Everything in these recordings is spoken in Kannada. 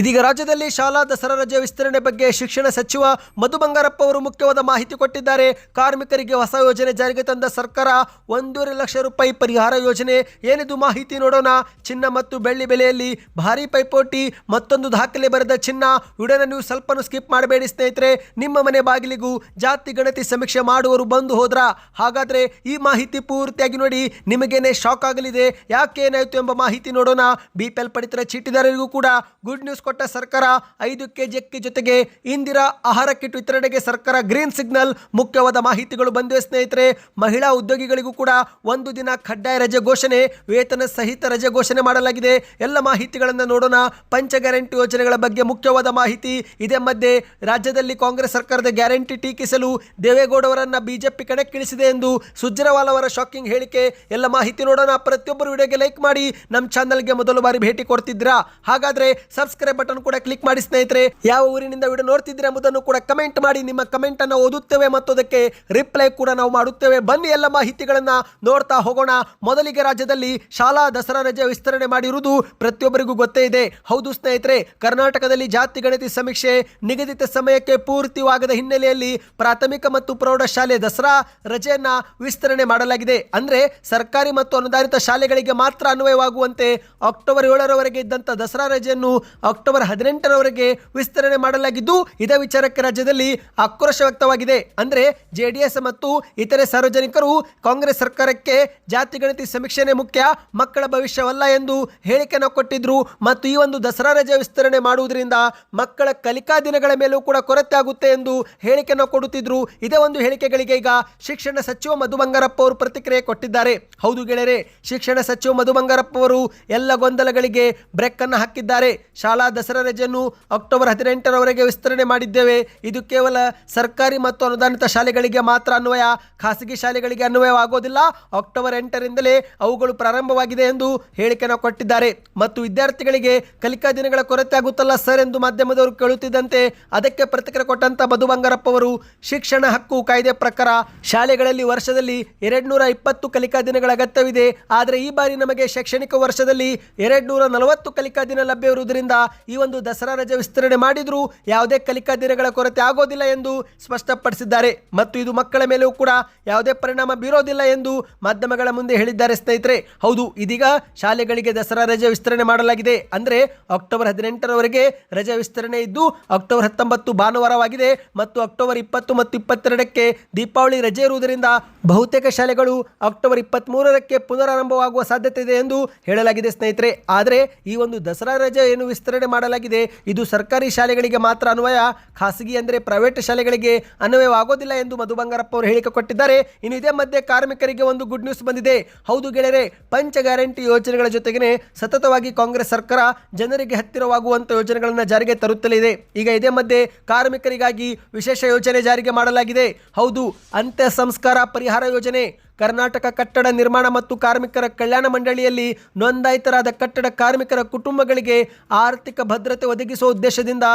ಇದೀಗ ರಾಜ್ಯದಲ್ಲಿ ಶಾಲಾ ದಸರಾ ರಜೆ ವಿಸ್ತರಣೆ ಬಗ್ಗೆ ಶಿಕ್ಷಣ ಸಚಿವ ಮಧು ಬಂಗಾರಪ್ಪ ಅವರು ಮುಖ್ಯವಾದ ಮಾಹಿತಿ ಕೊಟ್ಟಿದ್ದಾರೆ. ಕಾರ್ಮಿಕರಿಗೆ ಹೊಸ ಯೋಜನೆ ಜಾರಿಗೆ ತಂದ ಸರ್ಕಾರ ಒಂದೂವರೆ ಲಕ್ಷ ರೂಪಾಯಿ ಪರಿಹಾರ ಯೋಜನೆ. ಏನಿದು ಮಾಹಿತಿ ನೋಡೋಣ. ಚಿನ್ನ ಮತ್ತು ಬೆಳ್ಳಿ ಬೆಲೆಯಲ್ಲಿ ಭಾರಿ ಪೈಪೋಟಿ, ಮತ್ತೊಂದು ದಾಖಲೆ ಬರೆದ ಚಿನ್ನ. ವಿಡಿಯೋನ ನೀವು ಸ್ವಲ್ಪನೂ ಸ್ಕಿಪ್ ಮಾಡಬೇಡಿ ಸ್ನೇಹಿತರೆ. ನಿಮ್ಮ ಮನೆ ಬಾಗಿಲಿಗೂ ಜಾತಿ ಗಣತಿ ಸಮೀಕ್ಷೆ ಮಾಡುವವರು ಬಂದು ಹೋದ್ರ ಹಾಗಾದ್ರೆ ಈ ಮಾಹಿತಿ ಪೂರ್ತಿಯಾಗಿ ನೋಡಿ ನಿಮಗೇನೆ ಶಾಕ್ ಆಗಲಿದೆ. ಯಾಕೆ ಏನಾಯಿತು ಎಂಬ ಮಾಹಿತಿ ನೋಡೋಣ. ಬಿ ಪಿ ಎಲ್ ಪಡಿತರ ಚೀಟಿದಾರರಿಗೂ ಕೂಡ ಗುಡ್ ನ್ಯೂಸ್ ಕೊಟ್ಟ ಸರ್ಕಾರ ಐದು ಕೆಜಿ ಅಕ್ಕಿ ಜೊತೆಗೆ ಇಂದಿರಾ ಆಹಾರ ಕಿಟ್ ವಿತರಣೆಗೆ ಸರ್ಕಾರ ಗ್ರೀನ್ ಸಿಗ್ನಲ್. ಮುಖ್ಯವಾದ ಮಾಹಿತಿಗಳು ಬಂದಿವೆ ಸ್ನೇಹಿತರೆ. ಮಹಿಳಾ ಉದ್ಯೋಗಿಗಳಿಗೂ ಕೂಡ ಒಂದು ದಿನ ಕಡ್ಡಾಯ ರಜೆ ಘೋಷಣೆ, ವೇತನ ಸಹಿತ ರಜೆ ಘೋಷಣೆ ಮಾಡಲಾಗಿದೆ. ಎಲ್ಲ ಮಾಹಿತಿಗಳನ್ನು ನೋಡೋಣ. ಪಂಚ ಗ್ಯಾರಂಟಿ ಯೋಜನೆಗಳ ಬಗ್ಗೆ ಮುಖ್ಯವಾದ ಮಾಹಿತಿ ಇದೇ ಮಧ್ಯೆ. ರಾಜ್ಯದಲ್ಲಿ ಕಾಂಗ್ರೆಸ್ ಸರ್ಕಾರದ ಗ್ಯಾರಂಟಿ ಟೀಕಿಸಲು ದೇವೇಗೌಡವರನ್ನ ಬಿಜೆಪಿ ಕಣಕ್ಕಿಳಿಸಿದೆ ಎಂದು ಸುಜ್ಜರವಾಲ್ ಅವರ ಶಾಕಿಂಗ್ ಹೇಳಿಕೆ. ಎಲ್ಲ ಮಾಹಿತಿ ನೋಡೋಣ. ಪ್ರತಿಯೊಬ್ಬರು ವಿಡಿಯೋಗೆ ಲೈಕ್ ಮಾಡಿ. ನಮ್ಮ ಚಾನಲ್ಗೆ ಮೊದಲು ಬಾರಿ ಭೇಟಿ ಕೊಡ್ತಿದ್ರಾ ಹಾಗಾದ್ರೆ ಸಬ್ಸ್ಕ್ರೈಬ್ ಬಟನ್ ಕೂಡ ಕ್ಲಿಕ್ ಮಾಡಿ ಸ್ನೇಹಿತರೆ, ಯಾವ ಊರಿನಿಂದ ವಿಡಿಯೋ ನೋಡ್ತಿದ್ದೀರಾ ಎಂಬುದನ್ನು ಕೂಡ ಕಮೆಂಟ್ ಮಾಡಿ. ನಿಮ್ಮ ಕಮೆಂಟ್ ಅನ್ನು ಓದುತ್ತೇವೆ ಮತ್ತು ಅದಕ್ಕೆ ರಿಪ್ಲೈ ಕೂಡ ನಾವು ಮಾಡುತ್ತೇವೆ. ಬನ್ನಿ ಎಲ್ಲ ಮಾಹಿತಿಗಳನ್ನ ನೋಡ್ತಾ ಹೋಗೋಣ. ಮೊದಲಿಗೆ ರಾಜ್ಯದಲ್ಲಿ ಶಾಲಾ ದಸರಾ ರಜೆ ವಿಸ್ತರಣೆ ಮಾಡಿರುವುದು ಪ್ರತಿಯೊಬ್ಬರಿಗೂ ಗೊತ್ತೇ ಇದೆ. ಹೌದು ಸ್ನೇಹಿತರೆ, ಕರ್ನಾಟಕದಲ್ಲಿ ಜಾತಿ ಗಣತಿ ಸಮೀಕ್ಷೆ ನಿಗದಿತ ಸಮಯಕ್ಕೆ ಪೂರ್ತಿವಾಗದ ಹಿನ್ನೆಲೆಯಲ್ಲಿ ಪ್ರಾಥಮಿಕ ಮತ್ತು ಪ್ರೌಢಶಾಲೆ ದಸರಾ ರಜೆಯನ್ನ ವಿಸ್ತರಣೆ ಮಾಡಲಾಗಿದೆ. ಅಂದ್ರೆ ಸರ್ಕಾರಿ ಮತ್ತು ಅನುದಾನಿತ ಶಾಲೆಗಳಿಗೆ ಮಾತ್ರ ಅನ್ವಯವಾಗುವಂತೆ ಅಕ್ಟೋಬರ್ ಏಳರವರೆಗೆ ಇದ್ದಂಥ ದಸರಾ ರಜೆಯನ್ನು ಅಕ್ಟೋಬರ್ ಹದಿನೆಂಟರವರೆಗೆ ವಿಸ್ತರಣೆ ಮಾಡಲಾಗಿದ್ದು, ಇದೇ ವಿಚಾರಕ್ಕೆ ರಾಜ್ಯದಲ್ಲಿ ಆಕ್ರೋಶ ವ್ಯಕ್ತವಾಗಿದೆ. ಅಂದ್ರೆ ಜೆಡಿಎಸ್ ಮತ್ತು ಇತರೆ ಸಾರ್ವಜನಿಕರು ಕಾಂಗ್ರೆಸ್ ಸರ್ಕಾರಕ್ಕೆ ಜಾತಿ ಗಣತಿ ಸಮೀಕ್ಷೆನೇ ಮುಖ್ಯ, ಮಕ್ಕಳ ಭವಿಷ್ಯವಲ್ಲ ಎಂದು ಹೇಳಿಕೆಯನ್ನು ಕೊಟ್ಟಿದ್ರು. ಮತ್ತು ಈ ಒಂದು ದಸರಾ ರಜೆ ವಿಸ್ತರಣೆ ಮಾಡುವುದರಿಂದ ಮಕ್ಕಳ ಕಲಿಕಾ ದಿನಗಳ ಮೇಲೂ ಕೂಡ ಕೊರತೆ ಆಗುತ್ತೆ ಎಂದು ಹೇಳಿಕೆಯನ್ನು ಕೊಡುತ್ತಿದ್ರು. ಇದೇ ಒಂದು ಹೇಳಿಕೆಗಳಿಗೆ ಈಗ ಶಿಕ್ಷಣ ಸಚಿವ ಮಧು ಬಂಗಾರಪ್ಪ ಅವರು ಪ್ರತಿಕ್ರಿಯೆ ಕೊಟ್ಟಿದ್ದಾರೆ. ಹೌದು ಗೆಳೆಯರೆ, ಶಿಕ್ಷಣ ಸಚಿವ ಮಧು ಬಂಗಾರಪ್ಪ ಅವರು ಎಲ್ಲ ಗೊಂದಲಗಳಿಗೆ ಬ್ರೇಕ್ ಅನ್ನು ಹಾಕಿದ್ದಾರೆ. ಶಾಲಾ ದಸರಾ ರಜೆಯನ್ನು ಅಕ್ಟೋಬರ್ ಹದಿನೆಂಟರವರೆಗೆ ವಿಸ್ತರಣೆ ಮಾಡಿದ್ದೇವೆ. ಇದು ಕೇವಲ ಸರ್ಕಾರಿ ಮತ್ತು ಅನುದಾನಿತ ಶಾಲೆಗಳಿಗೆ ಮಾತ್ರ ಅನ್ವಯ, ಖಾಸಗಿ ಶಾಲೆಗಳಿಗೆ ಅನ್ವಯವಾಗೋದಿಲ್ಲ ಅಕ್ಟೋಬರ್ ಎಂಟರಿಂದಲೇ ಅವುಗಳು ಪ್ರಾರಂಭವಾಗಿದೆ ಎಂದು ಹೇಳಿಕೆಯನ್ನು ಕೊಟ್ಟಿದ್ದಾರೆ. ಮತ್ತು ವಿದ್ಯಾರ್ಥಿಗಳಿಗೆ ಕಲಿಕಾ ದಿನಗಳ ಕೊರತೆ ಆಗುತ್ತಲ್ಲ ಸರ್ ಎಂದು ಮಾಧ್ಯಮದವರು ಕೇಳುತ್ತಿದ್ದಂತೆ ಅದಕ್ಕೆ ಪ್ರತಿಕ್ರಿಯೆ ಕೊಟ್ಟಂತ ಮಧು ಬಂಗಾರಪ್ಪ ಅವರು ಶಿಕ್ಷಣ ಹಕ್ಕು ಕಾಯ್ದೆ ಪ್ರಕಾರ ಶಾಲೆಗಳಲ್ಲಿ ವರ್ಷದಲ್ಲಿ ಎರಡು ನೂರ ಇಪ್ಪತ್ತು ಕಲಿಕಾ ದಿನಗಳ ಅಗತ್ಯವಿದೆ. ಆದರೆ ಈ ಬಾರಿ ನಮಗೆ ಶೈಕ್ಷಣಿಕ ವರ್ಷದಲ್ಲಿ ಎರಡು ನೂರ ನಲವತ್ತು ಕಲಿಕಾ ದಿನ ಲಭ್ಯವಿರುವುದರಿಂದ ಈ ಒಂದು ದಸರಾ ರಜೆ ವಿಸ್ತರಣೆ ಮಾಡಿದರೂ ಯಾವುದೇ ಕಲಿಕಾ ದಿನಗಳ ಕೊರತೆ ಆಗೋದಿಲ್ಲ ಎಂದು ಸ್ಪಷ್ಟಪಡಿಸಿದ್ದಾರೆ. ಮತ್ತು ಇದು ಮಕ್ಕಳ ಮೇಲೂ ಕೂಡ ಯಾವುದೇ ಪರಿಣಾಮ ಬೀರೋದಿಲ್ಲ ಎಂದು ಮಾಧ್ಯಮಗಳ ಮುಂದೆ ಹೇಳಿದ್ದಾರೆ ಸ್ನೇಹಿತರೆ. ಹೌದು, ಇದೀಗ ಶಾಲೆಗಳಿಗೆ ದಸರಾ ರಜೆ ವಿಸ್ತರಣೆ ಮಾಡಲಾಗಿದೆ. ಅಂದರೆ ಅಕ್ಟೋಬರ್ ಹದಿನೆಂಟರವರೆಗೆ ರಜೆ ವಿಸ್ತರಣೆ ಇದ್ದು ಅಕ್ಟೋಬರ್ ಹತ್ತೊಂಬತ್ತು ಭಾನುವಾರವಾಗಿದೆ ಮತ್ತು ಅಕ್ಟೋಬರ್ ಇಪ್ಪತ್ತು ಮತ್ತು ಇಪ್ಪತ್ತೆರಡಕ್ಕೆ ದೀಪಾವಳಿ ರಜೆ ಇರುವುದರಿಂದ ಬಹುತೇಕ ಶಾಲೆಗಳು ಅಕ್ಟೋಬರ್ ಇಪ್ಪತ್ತ್ಮೂರರಕ್ಕೆ ಪುನರಾರಂಭವಾಗುವ ಸಾಧ್ಯತೆ ಇದೆ ಎಂದು ಹೇಳಲಾಗಿದೆ ಸ್ನೇಹಿತರೆ. ಆದರೆ ಈ ಒಂದು ದಸರಾ ರಜೆ ಏನು ವಿಸ್ತರಣೆ ಮಾಡಲಾಗಿದೆ. ಇದು ಸರ್ಕಾರಿ ಶಾಲೆಗಳಿಗೆ ಮಾತ್ರ ಅನ್ವಯ. ಖಾಸಗಿ ಅಂದರೆ ಪ್ರೈವೇಟ್ ಶಾಲೆಗಳಿಗೆ ಅನ್ವಯವಾಗೋದಿಲ್ಲ ಎಂದು ಮಧು ಬಂಗಾರಪ್ಪ ಅವರು ಹೇಳಿಕೆ ಕೊಟ್ಟಿದ್ದಾರೆ. ಇನ್ನು ಇದೇ ಮಧ್ಯೆ ಕಾರ್ಮಿಕರಿಗೆ ಒಂದು ಗುಡ್ ನ್ಯೂಸ್ ಬಂದಿದೆ. ಹೌದು ಗೆಳೆಯರೆ, ಪಂಚ ಗ್ಯಾರಂಟಿ ಯೋಜನೆಗಳ ಜೊತೆಗೆ ಸತತವಾಗಿ ಕಾಂಗ್ರೆಸ್ ಸರ್ಕಾರ ಜನರಿಗೆ ಹತ್ತಿರವಾಗುವಂಥ ಯೋಜನೆಗಳನ್ನು ಜಾರಿಗೆ ತರುತ್ತಲೇ ಇದೆ. ಈಗ ಇದೇ ಮಧ್ಯೆ ಕಾರ್ಮಿಕರಿಗಾಗಿ ವಿಶೇಷ ಯೋಜನೆ ಜಾರಿಗೆ ಮಾಡಲಾಗಿದೆ. ಹೌದು, ಅಂತ್ಯ ಸಂಸ್ಕಾರ ಪರಿಹಾರ ಯೋಜನೆ. ಕರ್ನಾಟಕ ಕಟ್ಟಡ ನಿರ್ಮಾಣ ಮತ್ತು ಕಾರ್ಮಿಕರ ಕಲ್ಯಾಣ ಮಂಡಳಿಯಲ್ಲಿ ನೋಂದಾಯಿತರಾದ ಕಟ್ಟಡ ಕಾರ್ಮಿಕರ ಕುಟುಂಬಗಳಿಗೆ ಆರ್ಥಿಕ ಭದ್ರತೆ ಒದಗಿಸುವ ಉದ್ದೇಶದಿಂದ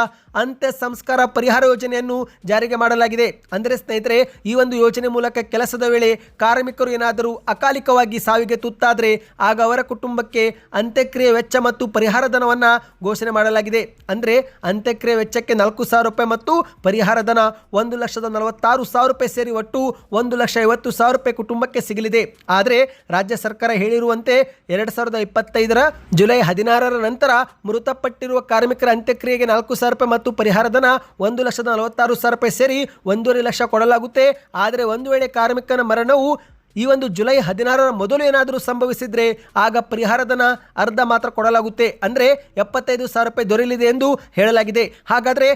ಅಂತ್ಯ ಸಂಸ್ಕಾರ ಪರಿಹಾರ ಯೋಜನೆಯನ್ನು ಜಾರಿಗೆ ಮಾಡಲಾಗಿದೆ. ಅಂದರೆ ಸ್ನೇಹಿತರೆ, ಈ ಒಂದು ಯೋಜನೆ ಮೂಲಕ ಕೆಲಸದ ವೇಳೆ ಕಾರ್ಮಿಕರು ಏನಾದರೂ ಅಕಾಲಿಕವಾಗಿ ಸಾವಿಗೆ ತುತ್ತಾದರೆ ಆಗ ಅವರ ಕುಟುಂಬಕ್ಕೆ ಅಂತ್ಯಕ್ರಿಯೆ ವೆಚ್ಚ ಮತ್ತು ಪರಿಹಾರ ಧನವನ್ನು ಘೋಷಣೆ ಮಾಡಲಾಗಿದೆ. ಅಂದರೆ ಅಂತ್ಯಕ್ರಿಯೆ ವೆಚ್ಚಕ್ಕೆ ನಾಲ್ಕು ಸಾವಿರ ರೂಪಾಯಿ ಮತ್ತು ಪರಿಹಾರ ಧನ ಒಂದು ಲಕ್ಷದ ನಲವತ್ತಾರು ಸಾವಿರ ರೂಪಾಯಿ ಸೇರಿ ಒಟ್ಟು ಒಂದು ಲಕ್ಷ ಐವತ್ತು ಸಾವಿರ ರೂಪಾಯಿ ಕುಟುಂಬಕ್ಕೆ ಸಿಗಲಿದೆ. ಆದರೆ ರಾಜ್ಯ ಸರ್ಕಾರ ಹೇಳಿರುವಂತೆ ಎರಡು ಸಾವಿರದ ಇಪ್ಪತ್ತೈದರ ಜುಲೈ ಹದಿನಾರರ ನಂತರ ಮೃತಪಟ್ಟಿರುವ ಕಾರ್ಮಿಕರ ಅಂತ್ಯಕ್ರಿಯೆಗೆ ನಾಲ್ಕು ಸಾವಿರ ರೂಪಾಯಿ ಮತ್ತು ಪರಿಹಾರ ಧನ ಒಂದು ಲಕ್ಷದ ನಲವತ್ತಾರು ಸಾವಿರ ರೂಪಾಯಿ ಸೇರಿ ಒಂದೂವರೆ ಲಕ್ಷ ಕೊಡಲಾಗುತ್ತೆ. ಆದರೆ ಒಂದು ವೇಳೆ ಕಾರ್ಮಿಕನ ಮರಣವು ಈ ಒಂದು ಜುಲೈ ಹದಿನಾರರ ಮೊದಲು ಏನಾದರೂ ಸಂಭವಿಸಿದರೆ ಆಗ ಪರಿಹಾರಧನ ಅರ್ಧ ಮಾತ್ರ ಕೊಡಲಾಗುತ್ತೆ. ಅಂದರೆ ಎಪ್ಪತ್ತೈದು ಸಾವಿರ ರೂಪಾಯಿ ದೊರೆಯಲಿದೆ ಎಂದು ಹೇಳಲಾಗಿದೆ. ಹಾಗಾದರೆ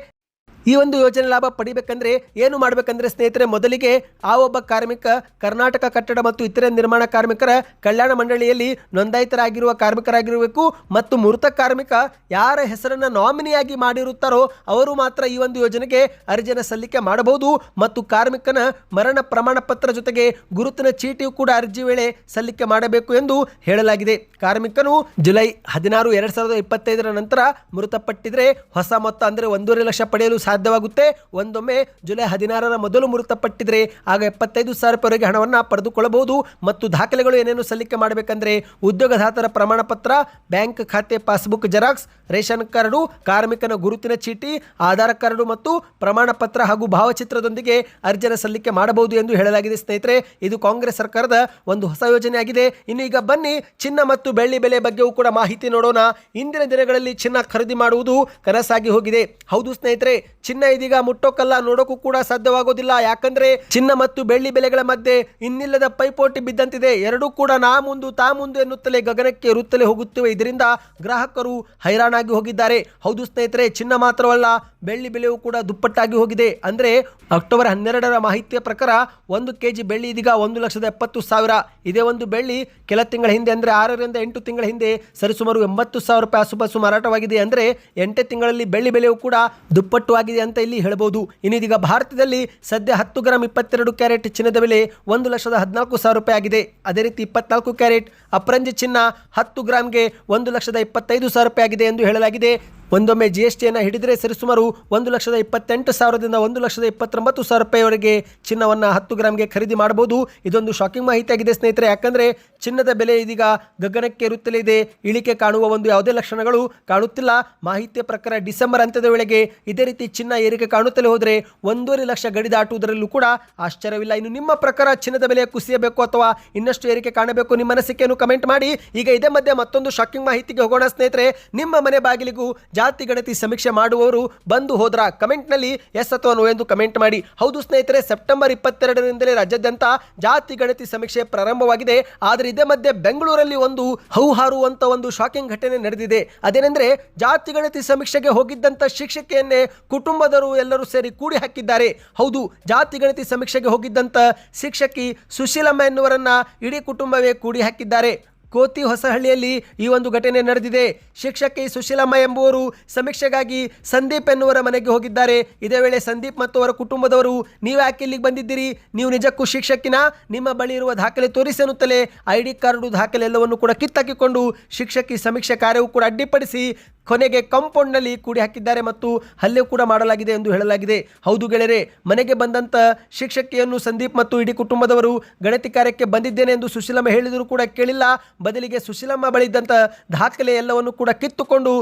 ಈ ಒಂದು ಯೋಜನೆ ಲಾಭ ಪಡಿಬೇಕಂದ್ರೆ ಏನು ಮಾಡಬೇಕಂದ್ರೆ ಸ್ನೇಹಿತರೆ, ಮೊದಲಿಗೆ ಆ ಒಬ್ಬ ಕಾರ್ಮಿಕ, ಕರ್ನಾಟಕ ಕಟ್ಟಡ ಮತ್ತು ಇತರೆ ನಿರ್ಮಾಣ ಕಾರ್ಮಿಕರ ಕಲ್ಯಾಣ ಮಂಡಳಿಯಲ್ಲಿ ನೋಂದಾಯಿತರಾಗಿರುವ ಕಾರ್ಮಿಕರಾಗಿರಬೇಕು ಮತ್ತು ಮೃತ ಕಾರ್ಮಿಕ ಯಾರ ಹೆಸರನ್ನು ನಾಮಿನಿಯಾಗಿ ಮಾಡಿರುತ್ತಾರೋ ಅವರು ಮಾತ್ರ ಈ ಒಂದು ಯೋಜನೆಗೆ ಅರ್ಜಿಯನ್ನು ಸಲ್ಲಿಕೆ ಮಾಡಬಹುದು ಮತ್ತು ಕಾರ್ಮಿಕನ ಮರಣ ಪ್ರಮಾಣ ಪತ್ರ ಜೊತೆಗೆ ಗುರುತಿನ ಚೀಟಿಯು ಕೂಡ ಅರ್ಜಿ ವೇಳೆ ಸಲ್ಲಿಕೆ ಮಾಡಬೇಕು ಎಂದು ಹೇಳಲಾಗಿದೆ. ಕಾರ್ಮಿಕನು ಜುಲೈ ಹದಿನಾರು, ಎರಡು ಸಾವಿರದ ಇಪ್ಪತ್ತೈದರ ನಂತರ ಮೃತಪಟ್ಟಿದ್ರೆ ಹೊಸ ಮೊತ್ತ ಅಂದರೆ ಒಂದೂವರೆ ಲಕ್ಷ ಪಡೆಯಲು ಸಾಧ್ಯ ಸಾಧ್ಯವಾಗುತ್ತೆ. ಒಂದೊಮ್ಮೆ ಜುಲೈ ಹದಿನಾರರ ಮೊದಲು ಮೃತಪಟ್ಟಿದ್ರೆ ಆಗ ಎಪ್ಪತ್ತೈದು ಸಾವಿರ ರೂಪಾಯಿವರೆಗೆ ಹಣವನ್ನು ಪಡೆದುಕೊಳ್ಳಬಹುದು. ಮತ್ತು ದಾಖಲೆಗಳು ಏನೇನು ಸಲ್ಲಿಕೆ ಮಾಡಬೇಕಂದ್ರೆ ಉದ್ಯೋಗದಾತರ ಪ್ರಮಾಣ ಪತ್ರ ಬ್ಯಾಂಕ್ ಖಾತೆ, ಪಾಸ್ಬುಕ್, ಜೆರಾಕ್ಸ್, ರೇಷನ್ ಕಾರ್ಡು, ಕಾರ್ಮಿಕನ ಗುರುತಿನ ಚೀಟಿ, ಆಧಾರ್ ಕಾರ್ಡು ಮತ್ತು ಪ್ರಮಾಣ ಪತ್ರ ಹಾಗೂ ಭಾವಚಿತ್ರದೊಂದಿಗೆ ಅರ್ಜಿಯನ್ನು ಸಲ್ಲಿಕೆ ಮಾಡಬಹುದು ಎಂದು ಹೇಳಲಾಗಿದೆ ಸ್ನೇಹಿತರೆ. ಇದು ಕಾಂಗ್ರೆಸ್ ಸರ್ಕಾರದ ಒಂದು ಹೊಸ ಯೋಜನೆ ಆಗಿದೆ ಇನ್ನು ಈಗ ಬನ್ನಿ, ಚಿನ್ನ ಮತ್ತು ಬೆಳ್ಳಿ ಬೆಲೆ ಬಗ್ಗೆಯೂ ಕೂಡ ಮಾಹಿತಿ ನೋಡೋಣ. ಇಂದಿನ ದಿನಗಳಲ್ಲಿ ಚಿನ್ನ ಖರೀದಿ ಮಾಡುವುದು ಕನಸಾಗಿ ಹೋಗಿದೆ. ಹೌದು ಸ್ನೇಹಿತರೆ ಚಿನ್ನ ಇದೀಗ ಮುಟ್ಟೋಕಲ್ಲ ನೋಡೋಕ್ಕೂ ಕೂಡ ಸಾಧ್ಯವಾಗೋದಿಲ್ಲ. ಯಾಕಂದ್ರೆ ಚಿನ್ನ ಮತ್ತು ಬೆಳ್ಳಿ ಬೆಲೆಗಳ ಮಧ್ಯೆ ಇನ್ನಿಲ್ಲದ ಪೈಪೋಟಿ ಬಿದ್ದಂತಿದೆ. ಎರಡೂ ಕೂಡ ನಾ ಮುಂದು, ತಾ ಮುಂದು ಎನ್ನುತ್ತಲೇ ಗಗನಕ್ಕೆ ಇರುತ್ತಲೇ ಹೋಗುತ್ತಿವೆ. ಇದರಿಂದ ಗ್ರಾಹಕರು ಹೈರಾಣಾಗಿ ಹೋಗಿದ್ದಾರೆ. ಹೌದು ಸ್ನೇಹಿತರೆ, ಚಿನ್ನ ಮಾತ್ರವಲ್ಲ, ಬೆಳ್ಳಿ ಬೆಲೆಯೂ ಕೂಡ ದುಪ್ಪಟ್ಟಾಗಿ ಹೋಗಿದೆ. ಅಂದ್ರೆ ಅಕ್ಟೋಬರ್ ಹನ್ನೆರಡರ ಮಾಹಿತಿಯ ಪ್ರಕಾರ ಒಂದು ಕೆಜಿ ಬೆಳ್ಳಿ ಇದೀಗ ಒಂದು ಲಕ್ಷದ ಎಪ್ಪತ್ತು ಸಾವಿರ. ಇದೇ ಒಂದು ಬೆಳ್ಳಿ ಕೆಲ ತಿಂಗಳ ಹಿಂದೆ, ಅಂದ್ರೆ ಆರರಿಂದ ಎಂಟು ತಿಂಗಳ ಹಿಂದೆ ಸರಿಸುಮಾರು ಎಂಬತ್ತು ಸಾವಿರ ರೂಪಾಯಿ ಆಸುಪಾಸು ಮಾರಾಟವಾಗಿದೆ. ಅಂದ್ರೆ ಎಂಟೇ ತಿಂಗಳಲ್ಲಿ ಬೆಳ್ಳಿ ಬೆಲೆಯೂ ಕೂಡ ದುಪ್ಪಟ್ಟು ಆಗಿದೆ. ಅಂತ ಇಲ್ಲಿ ಹೇಳಬಹುದು. ಇನ್ನಿದೀಗ ಭಾರತದಲ್ಲಿ ಸದ್ಯ ಹತ್ತು ಗ್ರಾಮ್ ಇಪ್ಪತ್ತೆರಡು ಕ್ಯಾರೆಟ್ ಚಿನ್ನದ ಬೆಲೆ ಒಂದು ಲಕ್ಷದ ಹದಿನಾಲ್ಕು ಸಾವಿರ ರೂಪಾಯಿ ಆಗಿದೆ. ಅದೇ ರೀತಿ ಇಪ್ಪತ್ನಾಲ್ಕು ಕ್ಯಾರೆಟ್ ಅಪ್ರಂಜಿ ಚಿನ್ನ ಹತ್ತು ಗ್ರಾಮ್ಗೆ ಒಂದು ಲಕ್ಷದ ಇಪ್ಪತ್ತೈದು ಸಾವಿರ ರೂಪಾಯಿ ಆಗಿದೆ ಎಂದು ಹೇಳಲಾಗಿದೆ. ಒಂದೊಮ್ಮೆ ಜಿ ಎಸ್ ಟಿಯನ್ನು ಹಿಡಿದರೆ ಸರಿಸುಮಾರು ಒಂದು ಲಕ್ಷದ ಇಪ್ಪತ್ತೆಂಟು ಸಾವಿರದಿಂದ ಒಂದು ಲಕ್ಷದ ಇಪ್ಪತ್ತೊಂಬತ್ತು ಸಾವಿರ ರೂಪಾಯಿವರೆಗೆ ಚಿನ್ನವನ್ನು ಹತ್ತು ಗ್ರಾಮ್ಗೆ ಖರೀದಿ ಮಾಡಬಹುದು. ಇದೊಂದು ಶಾಕಿಂಗ್ ಮಾಹಿತಿಯಾಗಿದೆ ಸ್ನೇಹಿತರೆ. ಯಾಕಂದರೆ ಚಿನ್ನದ ಬೆಲೆ ಇದೀಗ ಗಗನಕ್ಕೆ ಏರುತ್ತಲೇ ಇದೆ ಇಳಿಕೆ ಕಾಣುವ ಒಂದು ಯಾವುದೇ ಲಕ್ಷಣಗಳು ಕಾಣುತ್ತಿಲ್ಲ. ಮಾಹಿತಿಯ ಪ್ರಕಾರ ಡಿಸೆಂಬರ್ ಅಂತ್ಯದ ವೇಳೆಗೆ ಇದೇ ರೀತಿ ಚಿನ್ನ ಏರಿಕೆ ಕಾಣುತ್ತಲೇ ಹೋದರೆ ಒಂದೂವರೆ ಲಕ್ಷ ಗಡಿ ದಾಟುವುದರಲ್ಲೂ ಕೂಡ ಆಶ್ಚರ್ಯವಿಲ್ಲ. ಇನ್ನು ನಿಮ್ಮ ಪ್ರಕಾರ ಚಿನ್ನದ ಬೆಲೆ ಕುಸಿಯಬೇಕು ಅಥವಾ ಇನ್ನಷ್ಟು ಏರಿಕೆ ಕಾಣಬೇಕು ನಿಮ್ಮ ಅನಿಸಿಕೆಯನ್ನು ಕಮೆಂಟ್ ಮಾಡಿ. ಈಗ ಇದೇ ಮಧ್ಯೆ ಮತ್ತೊಂದು ಶಾಕಿಂಗ್ ಮಾಹಿತಿಗೆ ಹೋಗೋಣ ಸ್ನೇಹಿತರೆ. ನಿಮ್ಮ ಮನೆ ಬಾಗಿಲಿಗೂ ಜಾತಿ ಗಣತಿ ಸಮೀಕ್ಷೆ ಮಾಡುವವರು ಬಂದು ಹೋದ್ರ ಕಮೆಂಟ್ನಲ್ಲಿ ಎಸ್ ಅಥವಾ ನೋ ಎಂದು ಕಮೆಂಟ್ ಮಾಡಿ. ಹೌದು ಸ್ನೇಹಿತರೆ, ಸೆಪ್ಟೆಂಬರ್ ಇಪ್ಪತ್ತೆರಡರಿಂದಲೇ ರಾಜ್ಯಾದ್ಯಂತ ಜಾತಿ ಗಣತಿ ಸಮೀಕ್ಷೆ ಪ್ರಾರಂಭವಾಗಿದೆ. ಆದರೆ ಇದೇ ಮಧ್ಯೆ ಬೆಂಗಳೂರಲ್ಲಿ ಒಂದು ಹೌಹಾರುವಂತ ಒಂದು ಶಾಕಿಂಗ್ ಘಟನೆ ನಡೆದಿದೆ. ಅದೇನೆಂದರೆ ಜಾತಿ ಗಣತಿ ಸಮೀಕ್ಷೆಗೆ ಹೋಗಿದ್ದಂತ ಶಿಕ್ಷಕಿಯನ್ನೇ ಕುಟುಂಬದವರು ಎಲ್ಲರೂ ಸೇರಿ ಕೂಡಿ ಹಾಕಿದ್ದಾರೆ. ಹೌದು, ಜಾತಿ ಗಣತಿ ಸಮೀಕ್ಷೆಗೆ ಹೋಗಿದ್ದಂತ ಶಿಕ್ಷಕಿ ಸುಶೀಲಮ್ಮ ಎನ್ನುವರನ್ನ ಇಡೀ ಕುಟುಂಬವೇ ಕೂಡಿ ಹಾಕಿದ್ದಾರೆ. ಕೋತಿ ಹೊಸಹಳ್ಳಿಯಲ್ಲಿ ಈ ಒಂದು ಘಟನೆ ನಡೆದಿದೆ. ಶಿಕ್ಷಕಿ ಸುಶೀಲಮ್ಮ ಎಂಬುವರು ಸಮೀಕ್ಷೆಗಾಗಿ ಸಂದೀಪ್ ಎನ್ನುವರ ಮನೆಗೆ ಹೋಗಿದ್ದಾರೆ. ಇದೇ ವೇಳೆ ಸಂದೀಪ್ ಮತ್ತು ಅವರ ಕುಟುಂಬದವರು, ನೀವು ಯಾಕೆ ಇಲ್ಲಿಗೆ ಬಂದಿದ್ದೀರಿ? ನೀವು ನಿಜಕ್ಕೂ ಶಿಕ್ಷಕಿನ? ನಿಮ್ಮ ಬಳಿ ಇರುವ ದಾಖಲೆ ತೋರಿಸಿ ಅನ್ನುತ್ತಲೇ ಐ ಡಿ ಕಾರ್ಡು ದಾಖಲೆ ಎಲ್ಲವನ್ನು ಕೂಡ ಕಿತ್ತಾಕಿಕೊಂಡು ಶಿಕ್ಷಕಿ ಸಮೀಕ್ಷೆ ಕಾರ್ಯವೂ ಕೂಡ ಅಡ್ಡಿಪಡಿಸಿ ಕೊನೆಗೆ ಕಾಂಪೌಂಡ್ನಲ್ಲಿ ಕೂಡಿ ಹಾಕಿದ್ದಾರೆ ಮತ್ತು ಹಲ್ಲೆ ಕೂಡ ಮಾಡಲಾಗಿದೆ ಎಂದು ಹೇಳಲಾಗಿದೆ. ಹೌದು ಗೆಳೆಯರೆ, ಮನೆಗೆ ಬಂದಂತ ಶಿಕ್ಷಕಿಯನ್ನು ಸಂದೀಪ್ ಮತ್ತು ಇಡೀ ಕುಟುಂಬದವರು ಗಣತಿ ಕಾರ್ಯಕ್ಕೆ ಬಂದಿದ್ದೇನೆ ಎಂದು ಸುಶೀಲಮ್ಮ ಹೇಳಿದರೂ ಕೂಡ ಕೇಳಿಲ್ಲ. ಬದಲಿಗೆ ಸುಶೀಲಮ್ಮ ಬಳಿ ಇದ್ದಂಥ ದಾಖಲೆ ಎಲ್ಲವನ್ನು ಕೂಡ ಕಿತ್ತುಕೊಂಡು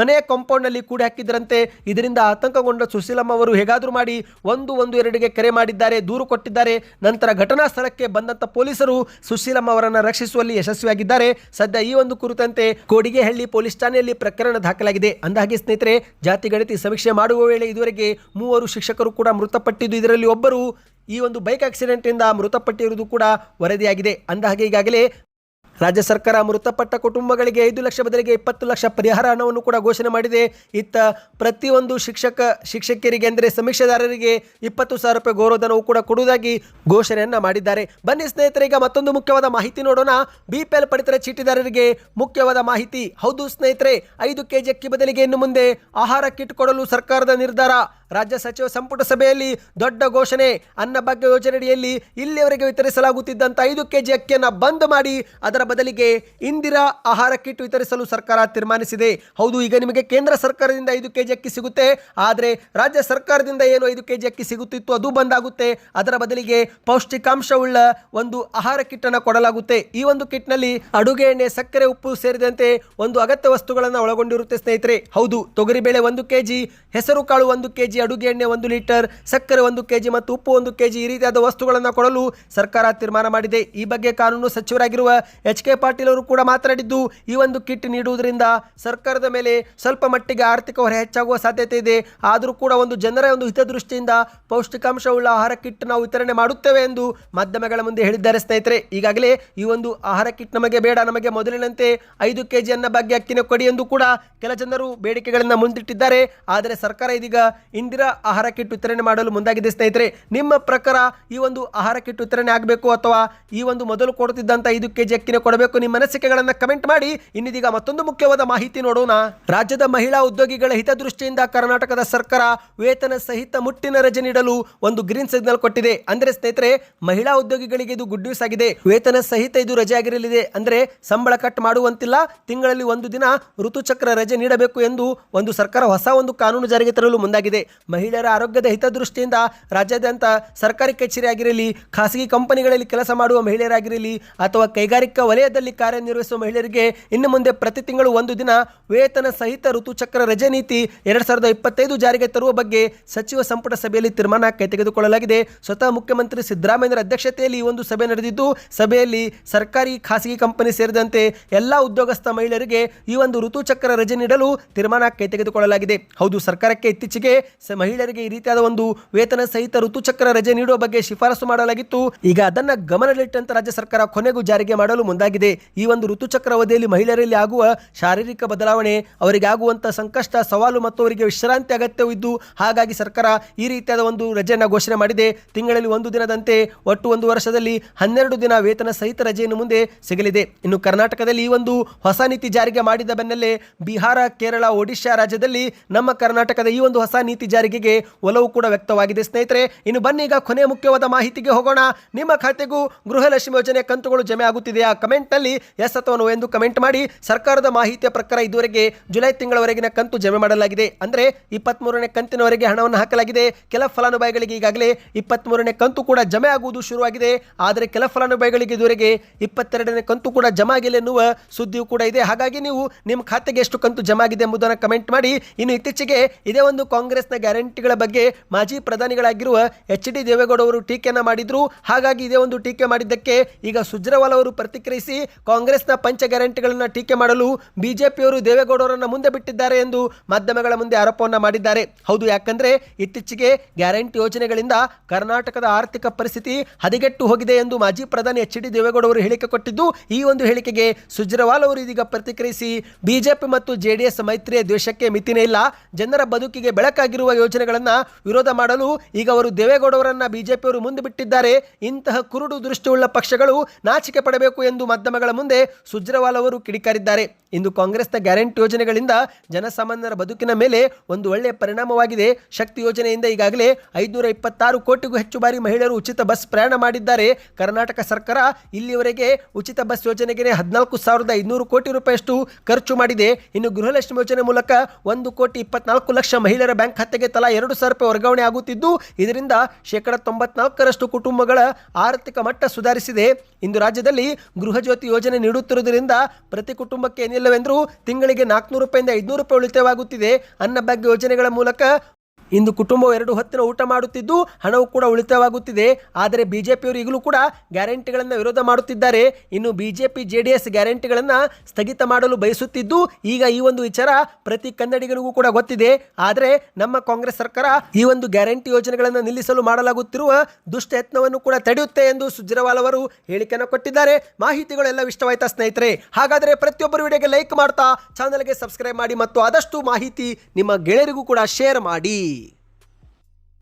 ಮನೆಯ ಕಾಂಪೌಂಡ್ನಲ್ಲಿ ಕೂಡಿ ಹಾಕಿದ್ರಂತೆ. ಇದರಿಂದ ಆತಂಕಗೊಂಡ ಸುಶೀಲಮ್ಮ ಅವರು ಹೇಗಾದರೂ ಮಾಡಿ ಒಂದು ಒಂದು ಎರಡಿಗೆ ಕರೆ ಮಾಡಿದ್ದಾರೆ, ದೂರು ಕೊಟ್ಟಿದ್ದಾರೆ. ನಂತರ ಘಟನಾ ಸ್ಥಳಕ್ಕೆ ಬಂದಂಥ ಪೊಲೀಸರು ಸುಶೀಲಮ್ಮ ಅವರನ್ನು ರಕ್ಷಿಸುವಲ್ಲಿ ಯಶಸ್ವಿಯಾಗಿದ್ದಾರೆ. ಸದ್ಯ ಈ ಒಂದು ಕುರಿತಂತೆ ಕೋಡಿಗೆಹಳ್ಳಿ ಪೊಲೀಸ್ ಠಾಣೆಯಲ್ಲಿ ಪ್ರಕರಣ ದಾಖಲಾಗಿದೆ. ಅಂದಹಾಗೆ ಸ್ನೇಹಿತರೆ, ಜಾತಿ ಗಣತಿ ಸಮೀಕ್ಷೆ ಮಾಡುವ ವೇಳೆ ಇದುವರೆಗೆ ಮೂವರು ಶಿಕ್ಷಕರು ಕೂಡ ಮೃತಪಟ್ಟಿದ್ದು, ಇದರಲ್ಲಿ ಒಬ್ಬರು ಈ ಒಂದು ಬೈಕ್ ಆಕ್ಸಿಡೆಂಟ್ನಿಂದ ಮೃತಪಟ್ಟಿರುವುದು ಕೂಡ ವರದಿಯಾಗಿದೆ. ಅಂದಹಾಗೆ ಈಗಾಗಲೇ ರಾಜ್ಯ ಸರ್ಕಾರ ಮೃತಪಟ್ಟ ಕುಟುಂಬಗಳಿಗೆ ಐದು ಲಕ್ಷ ಬದಲಿಗೆ ಇಪ್ಪತ್ತು ಲಕ್ಷ ಪರಿಹಾರ ಹಣವನ್ನು ಕೂಡ ಘೋಷಣೆ ಮಾಡಿದೆ. ಇತ್ತ ಪ್ರತಿಯೊಂದು ಶಿಕ್ಷಕ, ಶಿಕ್ಷಕಿಯರಿಗೆ ಅಂದರೆ ಸಮೀಕ್ಷೆದಾರರಿಗೆ ಇಪ್ಪತ್ತು ಸಾವಿರ ರೂಪಾಯಿ ಗೌರವಧನವು ಕೂಡ ಕೊಡುವುದಾಗಿ ಘೋಷಣೆಯನ್ನ ಮಾಡಿದ್ದಾರೆ. ಬನ್ನಿ ಸ್ನೇಹಿತರೆ, ಈಗ ಮತ್ತೊಂದು ಮುಖ್ಯವಾದ ಮಾಹಿತಿ ನೋಡೋಣ. ಬಿ ಪಿ ಎಲ್ ಪಡಿತರ ಚೀಟಿದಾರರಿಗೆ ಮುಖ್ಯವಾದ ಮಾಹಿತಿ. ಹೌದು ಸ್ನೇಹಿತರೆ, ಐದು ಕೆಜಿ ಅಕ್ಕಿ ಬದಲಿಗೆ ಇನ್ನು ಮುಂದೆ ಆಹಾರ ಕಿಟ್ ಕೊಡಲು ಸರ್ಕಾರದ ನಿರ್ಧಾರ. ರಾಜ್ಯ ಸಚಿವ ಸಂಪುಟ ಸಭೆಯಲ್ಲಿ ದೊಡ್ಡ ಘೋಷಣೆ. ಅನ್ನಭಾಗ್ಯ ಯೋಜನೆಯಡಿಯಲ್ಲಿ ಇಲ್ಲಿಯವರೆಗೆ ವಿತರಿಸಲಾಗುತ್ತಿದ್ದಂಥ ಐದು ಕೆಜಿ ಅಕ್ಕಿಯನ್ನು ಬಂದ್ ಮಾಡಿ ಅದರ ಬದಲಿಗೆ ಇಂದಿರಾ ಆಹಾರ ಕಿಟ್ ವಿತರಿಸಲು ಸರ್ಕಾರ ತೀರ್ಮಾನಿಸಿದೆ. ಹೌದು, ಈಗ ನಿಮಗೆ ಕೇಂದ್ರ ಸರ್ಕಾರದಿಂದ ಐದು ಕೆಜಿ ಅಕ್ಕಿ ಸಿಗುತ್ತೆ. ಆದರೆ ರಾಜ್ಯ ಸರ್ಕಾರದಿಂದ ಏನು ಐದು ಕೆಜಿ ಅಕ್ಕಿ ಸಿಗುತ್ತಿತ್ತು ಅದು ಬಂದಾಗುತ್ತೆ. ಅದರ ಬದಲಿಗೆ ಪೌಷ್ಟಿಕಾಂಶವುಳ್ಳ ಒಂದು ಆಹಾರ ಕಿಟ್ ಅನ್ನು ಕೊಡಲಾಗುತ್ತೆ. ಈ ಒಂದು ಕಿಟ್ನಲ್ಲಿ ಅಡುಗೆ ಎಣ್ಣೆ, ಸಕ್ಕರೆ, ಉಪ್ಪು ಸೇರಿದಂತೆ ಒಂದು ಅಗತ್ಯ ವಸ್ತುಗಳನ್ನು ಒಳಗೊಂಡಿರುತ್ತೆ ಸ್ನೇಹಿತರೆ. ಹೌದು ತೊಗರಿಬೇಳೆ ಒಂದು ಕೆಜಿ, ಹೆಸರು ಕಾಳು ಒಂದು ಕೆಜಿ ಅಡುಗೆ ಎಣ್ಣೆ ಒಂದು ಲೀಟರ್, ಸಕ್ಕರೆ ಒಂದು ಕೆಜಿ ಮತ್ತು ಉಪ್ಪು ಒಂದು ಕೆಜಿ ಈ ರೀತಿಯಾದ ವಸ್ತುಗಳನ್ನು ಕೊಡಲು ಸರ್ಕಾರ ತೀರ್ಮಾನ ಮಾಡಿದೆ. ಈ ಬಗ್ಗೆ ಕಾನೂನು ಸಚಿವರಾಗಿರುವ ಎಚ್ ಕೆ ಪಾಟೀಲ್ ಅವರು ಕೂಡ ಮಾತನಾಡಿದ್ದು, ಈ ಒಂದು ಕಿಟ್ ನೀಡುವುದರಿಂದ ಸರ್ಕಾರದ ಮೇಲೆ ಸ್ವಲ್ಪ ಮಟ್ಟಿಗೆ ಆರ್ಥಿಕ ಹೊರೆ ಹೆಚ್ಚಾಗುವ ಸಾಧ್ಯತೆ ಇದೆ. ಆದರೂ ಕೂಡ ಒಂದು ಜನರ ಒಂದು ಹಿತದೃಷ್ಟಿಯಿಂದ ಪೌಷ್ಟಿಕಾಂಶವುಳ್ಳ ಆಹಾರ ಕಿಟ್ ನಾವು ವಿತರಣೆ ಮಾಡುತ್ತೇವೆ ಎಂದು ಮಾಧ್ಯಮಗಳ ಮುಂದೆ ಹೇಳಿದ್ದಾರೆ ಸ್ನೇಹಿತರೆ. ಈಗಾಗಲೇ ಈ ಒಂದು ಆಹಾರ ಕಿಟ್ ನಮಗೆ ಬೇಡ, ನಮಗೆ ಮೊದಲಿನಂತೆ ಐದು ಕೆ ಜಿಯನ್ನು ಬಗ್ಗೆ ಅಕ್ಕಿನ ಕೊಡಿ ಎಂದು ಕೂಡ ಕೆಲ ಜನರು ಬೇಡಿಕೆಗಳನ್ನು ಮುಂದಿಟ್ಟಿದ್ದಾರೆ. ಆದರೆ ಸರ್ಕಾರ ಇದೀಗ ಇಂದಿರಾ ಆಹಾರ ಕಿಟ್ ವಿತರಣೆ ಮಾಡಲು ಮುಂದಾಗಿದೆ, ಸ್ನೇಹಿತರೆ. ನಿಮ್ಮ ಪ್ರಕಾರ ಈ ಒಂದು ಆಹಾರ ಕಿಟ್ ವಿತರಣೆ ಆಗಬೇಕು ಅಥವಾ ಈ ಒಂದು ಮೊದಲು ಕೊಡುತ್ತಿದ್ದಂಥ ಐದು ಕೆ ಜಿ ಅಕ್ಕಿನ ಕೊಡಬೇಕು? ನಿಮ್ಮ ಅನಿಸಿಕೆಗಳನ್ನು ಕಮೆಂಟ್ ಮಾಡಿ. ಇನ್ನಿದೀಗ ಮತ್ತೊಂದು ಮುಖ್ಯವಾದ ಮಾಹಿತಿ ನೋಡೋಣ. ರಾಜ್ಯದ ಮಹಿಳಾ ಉದ್ಯೋಗಿಗಳ ಹಿತದೃಷ್ಟಿಯಿಂದ ಕರ್ನಾಟಕದ ಸರ್ಕಾರ ವೇತನ ಸಹಿತ ಮುಟ್ಟಿನ ರಜೆ ನೀಡಲು ಒಂದು ಗ್ರೀನ್ ಸಿಗ್ನಲ್ ಕೊಟ್ಟಿದೆ. ಅಂದರೆ, ಸ್ನೇಹಿತರೆ, ಮಹಿಳಾ ಉದ್ಯೋಗಿಗಳಿಗೆ ಇದು ಗುಡ್ ನ್ಯೂಸ್ ಆಗಿದೆ. ವೇತನ ಸಹಿತ ಇದು ರಜೆ ಆಗಿರಲಿದೆ. ಅಂದರೆ, ಸಂಬಳ ಕಟ್ ಮಾಡುವಂತಿಲ್ಲ. ತಿಂಗಳಲ್ಲಿ ಒಂದು ದಿನ ಋತುಚಕ್ರ ರಜೆ ನೀಡಬೇಕು ಎಂದು ಒಂದು ಸರ್ಕಾರ ಹೊಸ ಒಂದು ಕಾನೂನು ಜಾರಿಗೆ ತರಲು ಮುಂದಾಗಿದೆ. ಮಹಿಳೆಯರ ಆರೋಗ್ಯದ ಹಿತದೃಷ್ಟಿಯಿಂದ ರಾಜ್ಯಾದ್ಯಂತ ಸರ್ಕಾರಿ ಕಚೇರಿಯಾಗಿರಲಿ, ಖಾಸಗಿ ಕಂಪನಿಗಳಲ್ಲಿ ಕೆಲಸ ಮಾಡುವ ಮಹಿಳೆಯರಾಗಿರಲಿ ಅಥವಾ ಕೈಗಾರಿಕಾ ವಲಯದಲ್ಲಿ ಕಾರ್ಯನಿರ್ವಹಿಸುವ ಮಹಿಳೆಯರಿಗೆ ಇನ್ನು ಮುಂದೆ ಪ್ರತಿ ತಿಂಗಳು ಒಂದು ದಿನ ವೇತನ ಸಹಿತ ಋತುಚಕ್ರ ರಜೆ ನೀತಿ ಎರಡ್ ಸಾವಿರದ ಇಪ್ಪತ್ತೈದು ಜಾರಿಗೆ ತರುವ ಬಗ್ಗೆ ಸಚಿವ ಸಂಪುಟ ಸಭೆಯಲ್ಲಿ ತೀರ್ಮಾನ ಕೈ ತೆಗೆದುಕೊಳ್ಳಲಾಗಿದೆ ಸ್ವತಃ ಮುಖ್ಯಮಂತ್ರಿ ಸಿದ್ದರಾಮಯ್ಯರ ಅಧ್ಯಕ್ಷತೆಯಲ್ಲಿ ಈ ಒಂದು ಸಭೆ ನಡೆದಿದ್ದು, ಸಭೆಯಲ್ಲಿ ಸರ್ಕಾರಿ, ಖಾಸಗಿ ಕಂಪನಿ ಸೇರಿದಂತೆ ಎಲ್ಲಾ ಉದ್ಯೋಗಸ್ಥ ಮಹಿಳೆಯರಿಗೆ ಈ ಒಂದು ಋತುಚಕ್ರ ರಜೆ ನೀಡಲು ತೀರ್ಮಾನ ಕೈ ತೆಗೆದುಕೊಳ್ಳಲಾಗಿದೆ ಹೌದು, ಸರ್ಕಾರಕ್ಕೆ ಇತ್ತೀಚೆಗೆ ಸ- ಮಹಿಳೆಯರಿಗೆ ಈ ರೀತಿಯಾದ ಒಂದು ವೇತನ ಸಹಿತ ಋತುಚಕ್ರ ರಜೆ ನೀಡುವ ಬಗ್ಗೆ ಶಿಫಾರಸು ಮಾಡಲಾಗಿತ್ತು. ಈಗ ಅದನ್ನು ಗಮನದಲ್ಲಿಟ್ಟಂತ ರಾಜ್ಯ ಸರ್ಕಾರ ಕೊನೆಗೂ ಜಾರಿಗೆ ಮಾಡಲು ಮುಂದಾಗಿದೆ. ಈ ಒಂದು ಋತುಚಕ್ರ ಅವಧಿಯಲ್ಲಿ ಮಹಿಳೆಯರಲ್ಲಿ ಆಗುವ ಶಾರೀರಿಕ ಬದಲಾವಣೆ, ಅವರಿಗೆ ಆಗುವಂಥ ಸಂಕಷ್ಟ, ಸವಾಲು ಮತ್ತು ಅವರಿಗೆ ವಿಶ್ರಾಂತಿ ಅಗತ್ಯವಿದ್ದು, ಹಾಗಾಗಿ ಸರ್ಕಾರ ಈ ರೀತಿಯಾದ ಒಂದು ರಜೆಯನ್ನು ಘೋಷಣೆ ಮಾಡಿದೆ. ತಿಂಗಳಲ್ಲಿ ಒಂದು ದಿನದಂತೆ ಒಟ್ಟು ಒಂದು ವರ್ಷದಲ್ಲಿ ಹನ್ನೆರಡು ದಿನ ವೇತನ ಸಹಿತ ರಜೆಯನ್ನು ಮುಂದೆ ಸಿಗಲಿದೆ. ಇನ್ನು ಕರ್ನಾಟಕದಲ್ಲಿ ಈ ಒಂದು ಹೊಸ ನೀತಿ ಜಾರಿಗೆ ಮಾಡಿದ ಬೆನ್ನಲ್ಲೇ ಬಿಹಾರ, ಕೇರಳ, ಒಡಿಶಾ ರಾಜ್ಯದಲ್ಲಿ ನಮ್ಮ ಕರ್ನಾಟಕದ ಈ ಒಂದು ಹೊಸ ನೀತಿ ಜಾರಿಗೆಗೆ ಒಲವು ಕೂಡ ವ್ಯಕ್ತವಾಗಿದೆ. ಸ್ನೇಹಿತರೆ, ಇನ್ನು ಬನ್ನಿ ಈಗ ಕೊನೆ ಮುಖ್ಯವಾದ ಮಾಹಿತಿಗೆ ಹೋಗೋಣ. ನಿಮ್ಮ ಖಾತೆಗೂ ಗೃಹಲಕ್ಷ್ಮಿ ಯೋಜನೆ ಕಂತುಗಳು ಜಮೆ ಆಗುತ್ತಿದೆಯಾ? ಕಮೆಂಟ್ನಲ್ಲಿ ಎಸ್ ಅಥವಾ ನೋ ಎಂದು ಕಮೆಂಟ್ ಮಾಡಿ. ಸರ್ಕಾರದ ಮಾಹಿತಿಯ ಪ್ರಕಾರ ಇದುವರೆಗೆ ಜುಲೈ ತಿಂಗಳವರೆಗಿನ ಕಂತು ಜಮೆ ಮಾಡಲಾಗಿದೆ. ಅಂದರೆ ಇಪ್ಪತ್ತ್ಮೂರನೇ ಕಂತಿನವರೆಗೆ ಹಣವನ್ನು ಹಾಕಲಾಗಿದೆ. ಕೆಲ ಫಲಾನುಭವಿಗಳಿಗೆ ಈಗಾಗಲೇ ಇಪ್ಪತ್ತ್ಮೂರನೇ ಕಂತು ಕೂಡ ಜಮೆ ಆಗುವುದು ಶುರುವಾಗಿದೆ. ಆದರೆ ಕೆಲ ಫಲಾನುಭವಿಗಳಿಗೆ ಇದುವರೆಗೆ ಇಪ್ಪತ್ತೆರಡನೇ ಕಂತು ಕೂಡ ಜಮಾ ಆಗಿಲ್ಲ ಎನ್ನುವ ಸುದ್ದಿಯೂ ಕೂಡ ಇದೆ. ಹಾಗಾಗಿ ನೀವು ನಿಮ್ಮ ಖಾತೆಗೆ ಎಷ್ಟು ಕಂತು ಜಮಾ ಆಗಿದೆ ಎಂಬುದನ್ನು ಕಮೆಂಟ್ ಮಾಡಿ. ಇನ್ನು ಇತ್ತೀಚೆಗೆ ಇದೇ ಒಂದು ಕಾಂಗ್ರೆಸ್ನ ಗ್ಯಾರಂಟಿಗಳ ಬಗ್ಗೆ ಮಾಜಿ ಪ್ರಧಾನಿಗಳಾಗಿರುವ ಎಚ್ ಡಿ ದೇವೇಗೌಡ ಅವರು ಟೀಕೆಯನ್ನು ಮಾಡಿದ್ರು. ಹಾಗಾಗಿ ಇದೇ ಒಂದು ಟೀಕೆ ಮಾಡಿದ್ದಕ್ಕೆ ಈಗ ಸುಜ್ರವಾಲ್ ಅವರು ಪ್ರತಿಕ್ರಿಯಿಸಿ ಕಾಂಗ್ರೆಸ್ನ ಪಂಚ ಗ್ಯಾರಂಟಿಗಳನ್ನು ಟೀಕೆ ಮಾಡಲು ಬಿಜೆಪಿಯವರು ದೇವೇಗೌಡರನ್ನು ಮುಂದೆ ಬಿಟ್ಟಿದ್ದಾರೆ ಎಂದು ಮಾಧ್ಯಮಗಳ ಮುಂದೆ ಆರೋಪವನ್ನು ಮಾಡಿದ್ದಾರೆ. ಹೌದು, ಯಾಕಂದ್ರೆ ಇತ್ತೀಚೆಗೆ ಗ್ಯಾರಂಟಿ ಯೋಜನೆಗಳಿಂದ ಕರ್ನಾಟಕದ ಆರ್ಥಿಕ ಪರಿಸ್ಥಿತಿ ಹದಗೆಟ್ಟು ಹೋಗಿದೆ ಎಂದು ಮಾಜಿ ಪ್ರಧಾನಿ ಎಚ್ ಡಿ ದೇವೇಗೌಡ ಅವರು ಹೇಳಿಕೆ ಕೊಟ್ಟಿದ್ದು. ಈ ಒಂದು ಹೇಳಿಕೆಗೆ ಸುಜ್ರವಾಲ್ ಅವರು ಇದೀಗ ಪ್ರತಿಕ್ರಿಯಿಸಿ ಬಿಜೆಪಿ ಮತ್ತು ಜೆಡಿಎಸ್ ಮೈತ್ರಿಯ ದ್ವೇಷಕ್ಕೆ ಮಿತಿನೇ ಇಲ್ಲ. ಜನರ ಬದುಕಿಗೆ ಬೆಳಕಾಗಿರುವ ಯೋಜನೆಗಳನ್ನು ವಿರೋಧ ಮಾಡಲು ಈಗ ಅವರು ದೇವೇಗೌಡವರನ್ನ ಬಿಜೆಪಿಯವರು ಮುಂದೆ ಬಿಟ್ಟಿದ್ದಾರೆ. ಇಂತಹ ಕುರುಡು ದೃಷ್ಟಿಯುಳ್ಳ ಪಕ್ಷಗಳು ನಾಚಿಕೆ ಪಡಬೇಕು ಎಂದು ಮಾಧ್ಯಮಗಳ ಮುಂದೆ ಸುಜ್ರವಾಲ್ ಅವರು ಕಿಡಿಕಾರಿದ್ದಾರೆ. ಇಂದು ಕಾಂಗ್ರೆಸ್ನ ಗ್ಯಾರಂಟಿ ಯೋಜನೆಗಳಿಂದ ಜನಸಾಮಾನ್ಯರ ಬದುಕಿನ ಮೇಲೆ ಒಂದು ಒಳ್ಳೆಯ ಪರಿಣಾಮವಾಗಿದೆ. ಶಕ್ತಿ ಯೋಜನೆಯಿಂದ ಈಗಾಗಲೇ ಐದುನೂರ ಇಪ್ಪತ್ತಾರು ಕೋಟಿಗೂ ಹೆಚ್ಚು ಬಾರಿ ಮಹಿಳೆಯರು ಉಚಿತ ಬಸ್ ಪ್ರಯಾಣ ಮಾಡಿದ್ದಾರೆ. ಕರ್ನಾಟಕ ಸರ್ಕಾರ ಇಲ್ಲಿಯವರೆಗೆ ಉಚಿತ ಬಸ್ ಯೋಜನೆಗೆ ಹದಿನಾಲ್ಕು ಸಾವಿರದ ಐದುನೂರು ಕೋಟಿ ರೂಪಾಯಿಯಷ್ಟು ಖರ್ಚು ಮಾಡಿದೆ. ಇನ್ನು ಗೃಹಲಕ್ಷ್ಮಿ ಯೋಜನೆ ಮೂಲಕ ಒಂದು ಕೋಟಿ ಇಪ್ಪತ್ನಾಲ್ಕು ಲಕ್ಷ ಮಹಿಳೆಯರ ಬ್ಯಾಂಕ್ ಖಾತೆಗೆ ತಲಾ ಎರಡು ಸಾವಿರ ರೂಪಾಯಿ ವರ್ಗಾವಣೆ ಆಗುತ್ತಿದ್ದು, ಇದರಿಂದ ಶೇಕಡ ತೊಂಬತ್ನಾಲ್ಕರಷ್ಟು ಕುಟುಂಬಗಳ ಆರ್ಥಿಕ ಮಟ್ಟ ಸುಧಾರಿಸಿದೆ. ಇಂದು ರಾಜ್ಯದಲ್ಲಿ ಗೃಹ ಜ್ಯೋತಿ ಯೋಜನೆ ನೀಡುತ್ತಿರುವುದರಿಂದ ಪ್ರತಿ ಕುಟುಂಬಕ್ಕೆ ಏನಿಲ್ಲವೆಂದರೂ ತಿಂಗಳಿಗೆ ನಾಲ್ಕುನೂರು ರೂಪಾಯಿಂದ ಐದುನೂರು ರೂಪಾಯಿ ಉಳಿತಾಯವಾಗುತ್ತಿದೆ. ಅನ್ನಭಾಗ್ಯ ಯೋಜನೆಗಳ ಮೂಲಕ ಇಂದು ಕುಟುಂಬವು ಎರಡು ಹೊತ್ತಿನ ಊಟ ಮಾಡುತ್ತಿದ್ದು ಹಣವು ಕೂಡ ಉಳಿತಾಯವಾಗುತ್ತಿದೆ. ಆದರೆ ಬಿಜೆಪಿಯವರು ಈಗಲೂ ಕೂಡ ಗ್ಯಾರಂಟಿಗಳನ್ನು ವಿರೋಧ ಮಾಡುತ್ತಿದ್ದಾರೆ. ಇನ್ನು ಬಿಜೆಪಿ ಜೆ ಡಿ ಎಸ್ ಗ್ಯಾರಂಟಿಗಳನ್ನು ಸ್ಥಗಿತ ಮಾಡಲು ಬಯಸುತ್ತಿದ್ದು ಈಗ ಈ ಒಂದು ವಿಚಾರ ಪ್ರತಿ ಕನ್ನಡಿಗನಿಗೂ ಕೂಡ ಗೊತ್ತಿದೆ. ಆದರೆ ನಮ್ಮ ಕಾಂಗ್ರೆಸ್ ಸರ್ಕಾರ ಈ ಒಂದು ಗ್ಯಾರಂಟಿ ಯೋಜನೆಗಳನ್ನು ನಿಲ್ಲಿಸಲು ಮಾಡಲಾಗುತ್ತಿರುವ ದುಷ್ಟ ಯತ್ನವನ್ನು ಕೂಡ ತಡೆಯುತ್ತೆ ಎಂದು ಸುಜ್ರವಾಲ್ ಅವರು ಹೇಳಿಕೆಯನ್ನು ಕೊಟ್ಟಿದ್ದಾರೆ. ಮಾಹಿತಿಗಳೆಲ್ಲ ಇಷ್ಟವಾಯ್ತಾ ಸ್ನೇಹಿತರೆ? ಹಾಗಾದರೆ ಪ್ರತಿಯೊಬ್ಬರು ವಿಡಿಯೋಗೆ ಲೈಕ್ ಮಾಡ್ತಾ ಚಾನಲ್ಗೆ ಸಬ್ಸ್ಕ್ರೈಬ್ ಮಾಡಿ ಮತ್ತು ಆದಷ್ಟು ಮಾಹಿತಿ ನಿಮ್ಮ ಗೆಳೆಯರಿಗೂ ಕೂಡ ಶೇರ್ ಮಾಡಿ.